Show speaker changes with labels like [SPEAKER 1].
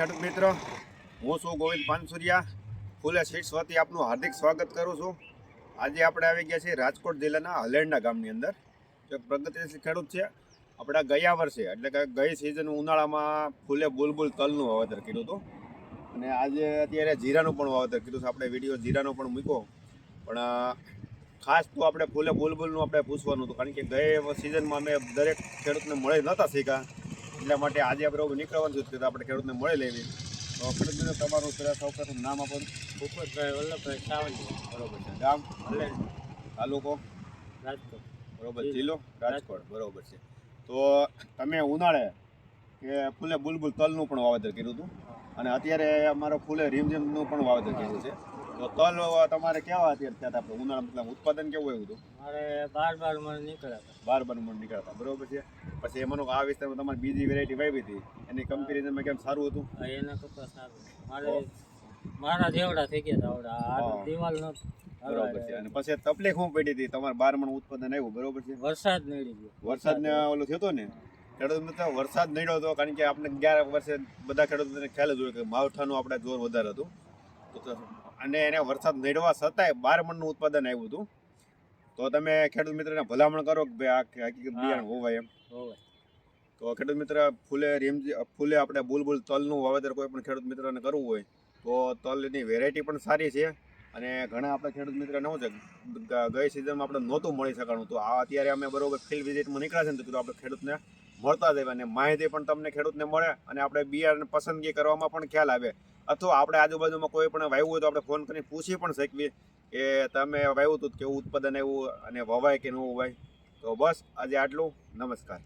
[SPEAKER 1] ખેડૂત મિત્ર, હું છું ગોવિંદ પાનસુરિયા. ફૂલે સીટ્સ વતી આપનું હાર્દિક સ્વાગત કરું છું. આજે આપણે આવી ગયા છીએ રાજકોટ જિલ્લાના હલેડના ગામની અંદર. જે પ્રગતિશીલ ખેડૂત છે, આપણા ગયા વર્ષે, એટલે કે ગઈ સિઝન ઉનાળામાં ફૂલે બુલબુલ તલનું વાવેતર કર્યું હતું. અને આજે અત્યારે જીરાનું પણ વાવેતર કર્યું છે. આપણે વીડિયો જીરાનો પણ મૂક્યો. પણ ખાસ તો આપણે ફૂલે બુલબુલનું આપણે પૂછવાનું હતું. કારણ કે ગયે સિઝનમાં અમે દરેક ખેડૂતને મળી નહોતા શીખા એટલા માટે આજે આપણે એવું નીકળવાનું છે તો આપણે ખેડૂતને મળી લેવી તો ખેડૂત મિત્રો તમારું પહેલાં સૌ પ્રથમ નામ આપો
[SPEAKER 2] ભૂપતભાઈ વલ્લભભાઈ સાવલી
[SPEAKER 1] બરોબર છે. ગામ તાલુકો?
[SPEAKER 2] રાજકોટ.
[SPEAKER 1] બરોબર.
[SPEAKER 2] જિલ્લો
[SPEAKER 1] રાજકોટ. બરોબર છે. તો તમે ઉનાળે કે ફૂલે બુલબુલ તલનું પણ વાવેતર કર્યું હતું? અને અત્યારે અમારો ફૂલે રીમઝીમનું પણ વાવેતર કર્યું છે. તો તલ તમારે કેવા અત્યારે થયા હતા ઉનાળા મતલબ ઉત્પાદન કેવું એવું હતું?
[SPEAKER 2] મારે બાર બાર મને નીકળ્યા હતા.
[SPEAKER 1] બાર બાર મણ નીકળતા બરોબર છે. પછી એમાં આ વિસ્તારમાં તમારે બીજી વેરાયટી વાવી હતી. એની કમ્પેરિઝનમાં કેમ સારું હતું?
[SPEAKER 2] એના કરતાં સારું મારે મારા જેવડા થઈ ગયા હતા આવડા આ દિવાલ ન
[SPEAKER 1] બરોબર છે. અને પછી તકલીફ શું પડી હતી? તમારે બાર મણ ઉત્પાદન આવ્યું બરોબર છે?
[SPEAKER 2] વરસાદ નડી ગયો
[SPEAKER 1] વરસાદને ઓલું થયો હતો ને? ખેડૂત મિત્ર વરસાદ નડ્યો હતો કારણ કે આપણે અગિયાર વર્ષે બધા ખેડૂતોને ખ્યાલ જ હોય કે માવઠાનું આપણે જોર વધારે હતું. અને એને વરસાદ નડવા છતાંય બાર મણનું ઉત્પાદન આવ્યું હતું. તો તમે ખેડૂત મિત્રને ભલામણ કરો કે ભાઈ આ હકીકત. બિયારણ હોવાય એમ. તો ખેડૂત મિત્ર ફૂલે રીમજી ફૂલે આપણે બુલબુલ તલનું વાવેતર કોઈ પણ ખેડૂત મિત્રને કરવું હોય તો તલની વેરાયટી પણ સારી છે. અને ઘણા આપણે ખેડૂત મિત્રને શું છે ગઈ સિઝનમાં આપણે નહોતું મળી શકાણું. તો આ અત્યારે અમે બરોબર ફિલ્ડ વિઝિટમાં નીકળ્યા છે ને તો આપણે ખેડૂતને મળતા જઈએ અને માહિતી પણ તમને ખેડૂતને મળે અને આપણે બિયારણ પસંદગી કરવામાં પણ ખ્યાલ આવે. અથવા આપણે આજુબાજુમાં કોઈ પણ વાવ્યું હોય તો આપણે ફોન કરીને પૂછી પણ શકીએ કે તમે વાવ્યું હતું કેવું ઉત્પાદન આવ્યું અને વવાય કે ન વવાય. તો બસ આજે આટલું. નમસ્કાર.